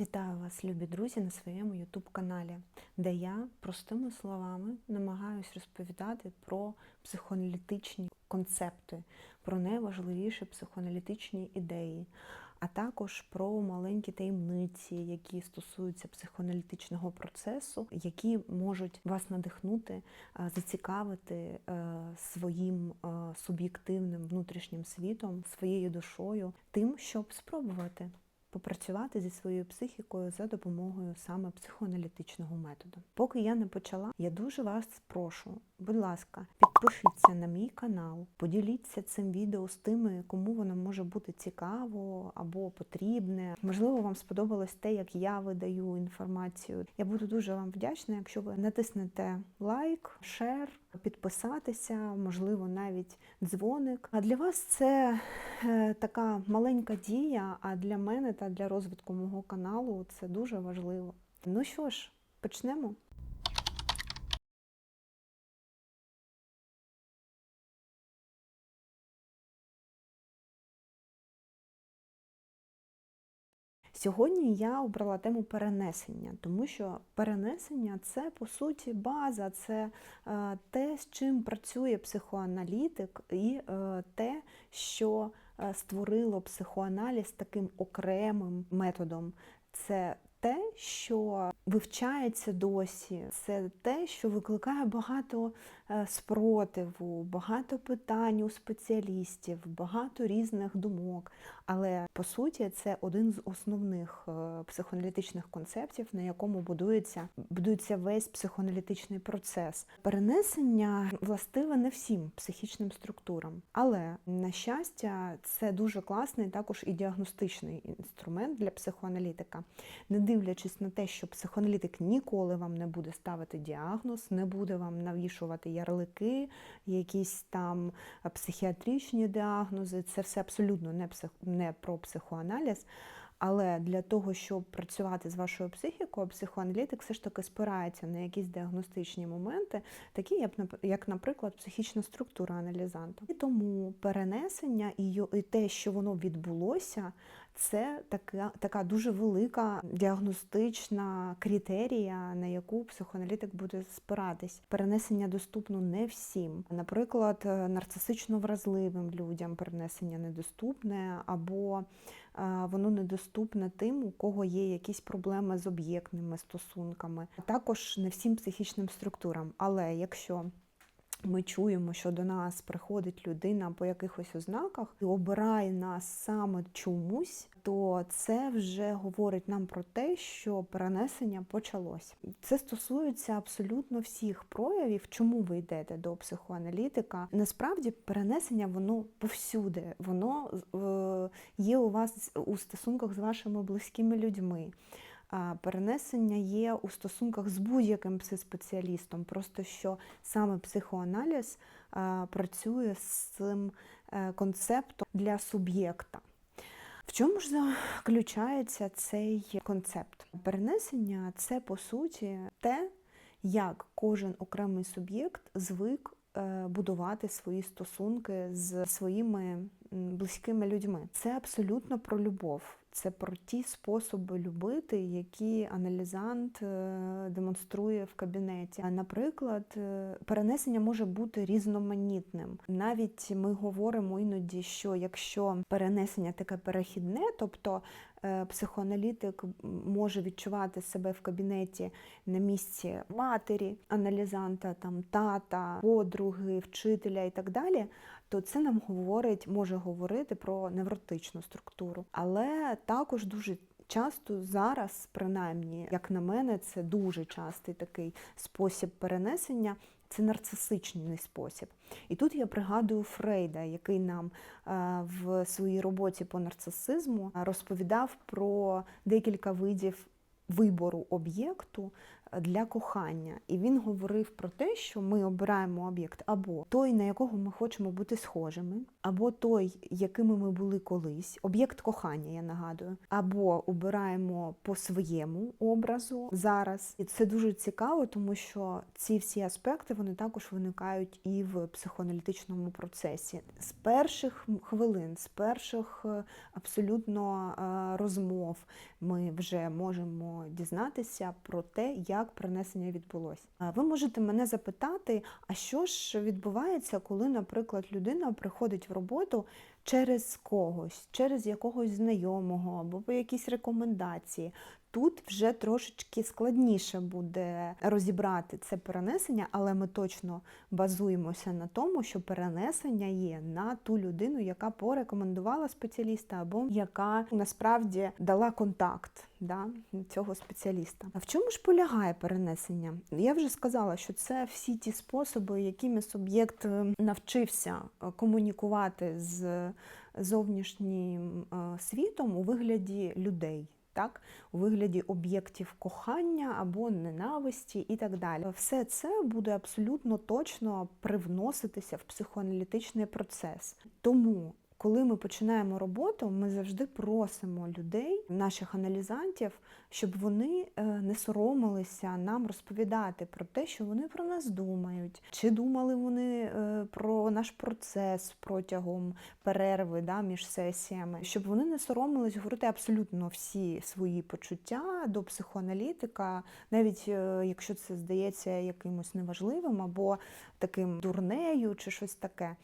Вітаю вас, любі друзі, на своєму youtube каналі, де я простими словами намагаюсь розповідати про психоаналітичні концепти, про найважливіші психоаналітичні ідеї, а також про маленькі таємниці, які стосуються психоаналітичного процесу, які можуть вас надихнути, е, зацікавити е, своїм е, суб'єктивним внутрішнім світом, своєю душою, тим, щоб спробувати попрацювати зі своєю психікою за допомогою саме психоаналітичного методу. Поки я не почала, я дуже вас прошу, будь ласка, підпишіться на мій канал, поділіться цим відео з тими, кому воно може бути цікаво або потрібне. Можливо, вам сподобалось те, як я видаю інформацію. Я буду дуже вам вдячна, якщо ви натиснете лайк, шер, підписатися, можливо, навіть дзвоник. А для вас це е, така маленька дія, а для мене та для розвитку мого каналу це дуже важливо. Ну що ж, почнемо. Сьогодні я обрала тему перенесення, тому що перенесення це по суті база, це е, те, з чим працює психоаналітик, і е, те, що е, створило психоаналіз таким окремим методом. Це те, що вивчається досі, це те, що викликає багато е, спротиву, багато питань у спеціалістів, багато різних думок. Але по суті, це один з основних е, психоаналітичних концептів, на якому будується, будується весь психоаналітичний процес. Перенесення властиве не всім психічним структурам, але на щастя, це дуже класний також і діагностичний інструмент для психоаналітика, не дивлячись на те, що психоаналітик ніколи вам не буде ставити діагноз, не буде вам навішувати ярлики, якісь там психіатричні діагнози. Це все абсолютно не псих не про психоаналіз. Але для того, щоб працювати з вашою психікою, психоаналітик все ж таки спирається на якісь діагностичні моменти, такі як, наприклад, психічна структура аналізанта. І тому перенесення і те, що воно відбулося, це така, така дуже велика діагностична критерія, на яку психоаналітик буде спиратись. Перенесення доступно не всім. Наприклад, нарцисично вразливим людям перенесення недоступне, або воно недоступне тим, у кого є якісь проблеми з об'єктними стосунками, а також не всім психічним структурам. Але якщо ми чуємо, що до нас приходить людина по якихось ознаках і обирає нас саме чомусь, то це вже говорить нам про те, що перенесення почалося. Це стосується абсолютно всіх проявів, чому ви йдете до психоаналітика. Насправді перенесення воно повсюди, воно е, є у вас у стосунках з вашими близькими людьми. Перенесення є у стосунках з будь-яким психоспеціалістом, просто що саме психоаналіз працює з цим е, концептом для суб'єкта. В чому ж заключається цей концепт? Перенесення це по суті те, як кожен окремий суб'єкт звик е, будувати свої стосунки з своїми близькими людьми. Це абсолютно про любов. Це про ті способи любити, які аналізант е, демонструє в кабінеті. Наприклад, е, перенесення може бути різноманітним. Навіть ми говоримо іноді, що якщо перенесення таке перехідне, тобто е, психоаналітик може відчувати себе в кабінеті на місці матері, аналізанта, там тата, подруги, вчителя і так далі то це нам говорить, може говорити про невротичну структуру. Але також дуже часто зараз, принаймні, як на мене, це дуже частий такий спосіб перенесення. Це нарцисичний спосіб. І тут я пригадую Фрейда, який нам в своїй роботі по нарцисизму розповідав про декілька видів вибору об'єкту для кохання. І він говорив про те, що ми обираємо об'єкт або той, на якого ми хочемо бути схожими, або той, якими ми були колись, об'єкт кохання, я нагадую, або обираємо по своєму образу зараз. І це дуже цікаво, тому що ці всі аспекти вони також виникають і в психоаналітичному процесі. З перших хвилин, з перших е, абсолютно е, розмов ми вже можемо дізнатися про те, як перенесення відбулося. А Ви можете мене запитати, а що ж відбувається, коли, наприклад, людина приходить в роботу через когось, через якогось знайомого або по якісь рекомендації. Тут вже трошечки складніше буде розібрати це перенесення, але ми точно базуємося на тому, що перенесення є на ту людину, яка порекомендувала спеціаліста, або яка насправді дала контакт да, цього спеціаліста. А в чому ж полягає перенесення? Я вже сказала, що це всі ті способи, якими суб'єкт е, навчився е, комунікувати з зовнішнім е, світом у вигляді людей. Так, у вигляді об'єктів кохання або ненависті і так далі. Все це буде абсолютно точно привноситися в психоаналітичний процес. Тому, коли ми починаємо роботу, ми завжди просимо людей, наших аналізантів, щоб вони е, не соромилися нам розповідати про те, що вони про нас думають, чи думали вони е, про наш процес протягом перерви да, між сесіями, щоб вони не соромились говорити абсолютно всі свої почуття до психоаналітика, навіть е, якщо це здається якимось неважливим або таким дурнею чи щось таке.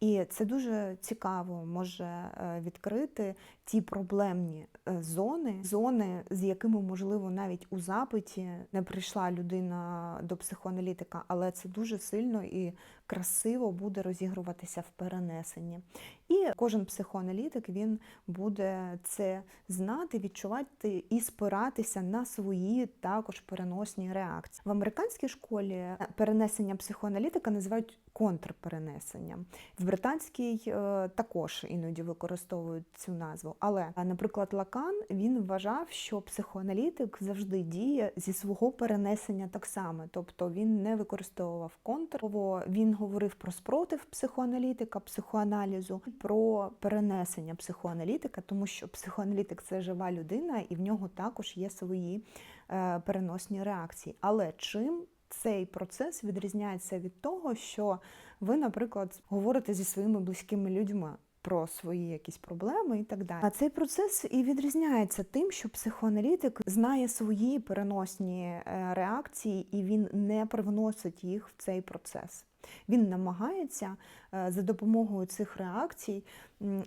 І це дуже цікаво може відкрити ті проблемні зони, зони, з якими, можливо, навіть у запиті не прийшла людина до психоаналітика, але це дуже сильно і красиво буде розігруватися в перенесенні. І кожен психоаналітик він буде це знати, відчувати і спиратися на свої також переносні реакції. В американській школі перенесення психоаналітика називають контрперенесенням. В британській е, також іноді використовують цю назву. Але, наприклад, Лакан він вважав, що психоаналітик завжди діє зі свого перенесення так само, тобто він не використовував контр, він говорив про спротив психоаналітика, психоаналізу, про перенесення психоаналітика, тому що психоаналітик це жива людина, і в нього також є свої е, переносні реакції. Але чим цей процес відрізняється від того, що ви, наприклад, говорите зі своїми близькими людьми. Про свої якісь проблеми і так далі. А цей процес і відрізняється тим, що психоаналітик знає свої переносні е, реакції, і він не привносить їх в цей процес. Він намагається за допомогою цих реакцій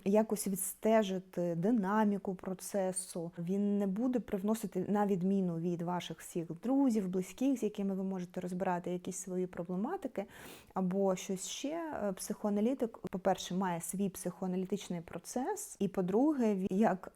якось відстежити динаміку процесу. Він не буде привносити на відміну від ваших всіх друзів, близьких, з якими ви можете розбирати якісь свої проблематики, або щось ще. Е, психоаналітик, по-перше, має свій психоаналітичний процес, і по-друге, як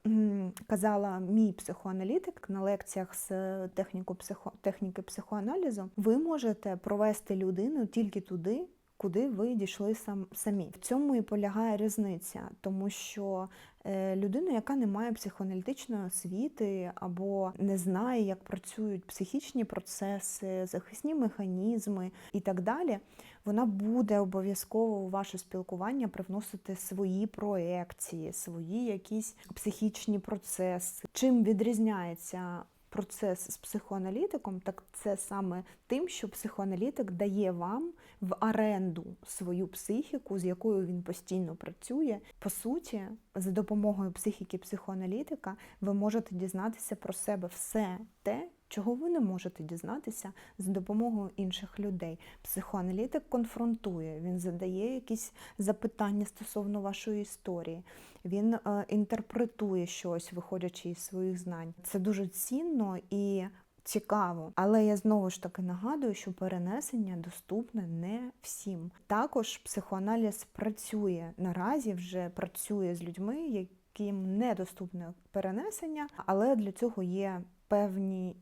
казала мій психоаналітик на лекціях з техніку психо... техніки психоаналізу, ви можете провести людину тільки туди куди ви дійшли сам самі. В цьому і полягає різниця, тому що е, людина, яка не має психоаналітичної освіти або не знає, як працюють психічні процеси, захисні механізми і так далі, вона буде обов'язково у ваше спілкування привносити свої проекції, свої якісь психічні процеси. Чим відрізняється процес з психоаналітиком, так це саме тим, що психоаналітик дає вам в оренду свою психіку, з якою він постійно працює. По суті, за допомогою психіки психоаналітика ви можете дізнатися про себе все те, чого ви не можете дізнатися за допомогою інших людей. Психоаналітик конфронтує, він задає якісь запитання стосовно вашої історії, він е, інтерпретує щось, виходячи із своїх знань. Це дуже цінно і цікаво. Але я знову ж таки нагадую, що перенесення доступне не всім. Також психоаналіз працює наразі, вже працює з людьми, яким недоступне перенесення, але для цього є певні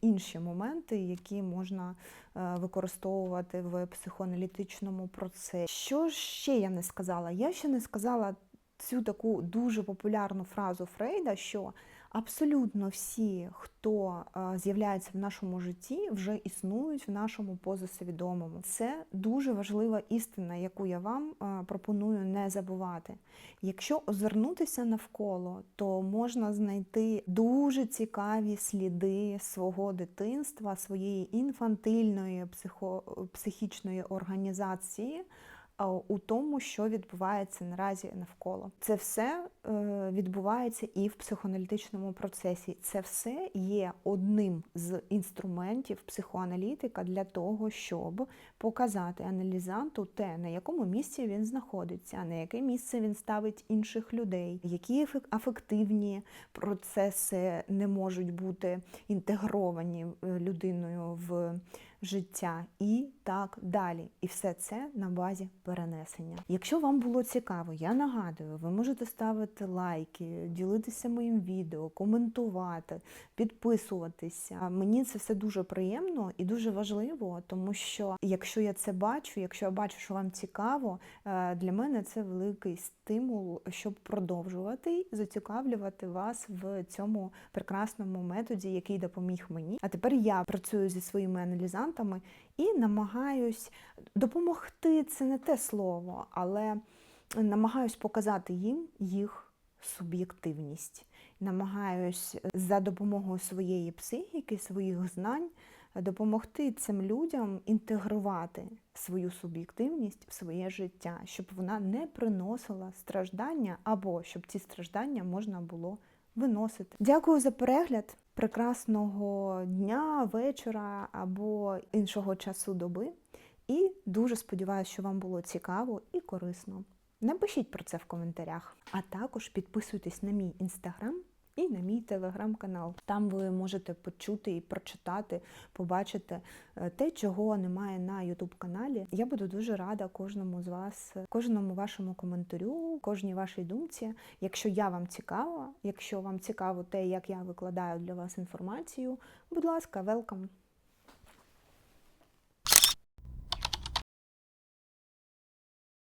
інші моменти, які можна е, використовувати в психоаналітичному процесі. Що ще я не сказала? Я ще не сказала цю таку дуже популярну фразу Фрейда, що Абсолютно всі, хто е, з'являється в нашому житті, вже існують в нашому позасвідомому. Це дуже важлива істина, яку я вам е, пропоную не забувати. Якщо озирнутися навколо, то можна знайти дуже цікаві сліди свого дитинства, своєї інфантильної психо, психічної організації у тому, що відбувається наразі навколо. Це все е, відбувається і в психоаналітичному процесі. Це все є одним з інструментів психоаналітика для того, щоб показати аналізанту те, на якому місці він знаходиться, на яке місце він ставить інших людей, які афективні процеси не можуть бути інтегровані е, людиною в життя і так далі. І все це на базі перенесення. Якщо вам було цікаво, я нагадую, ви можете ставити лайки, ділитися моїм відео, коментувати, підписуватися. Мені це все дуже приємно і дуже важливо, тому що якщо я це бачу, якщо я бачу, що вам цікаво, е, для мене це великий стимул, щоб продовжувати і зацікавлювати вас в цьому прекрасному методі, який допоміг мені. А тепер я працюю зі своїми аналізантами і намагаюсь допомогти. Це не те слово, але намагаюсь показати їм їх суб'єктивність. Намагаюсь за допомогою своєї психіки, своїх знань допомогти цим людям інтегрувати свою суб'єктивність в своє життя, щоб вона не приносила страждання, або щоб ці страждання можна було виносити. Дякую за перегляд. Прекрасного дня, вечора або іншого часу доби. І дуже сподіваюся, що вам було цікаво і корисно. Напишіть про це в коментарях, а також підписуйтесь на мій інстаграм і на мій телеграм-канал. Там ви можете почути і прочитати, побачити е, те, чого немає на Ютуб каналі. Я буду дуже рада кожному з вас, кожному вашому коментарю, кожній вашій думці. Якщо я вам цікава, якщо вам цікаво те, як я викладаю для вас інформацію, будь ласка, велкам.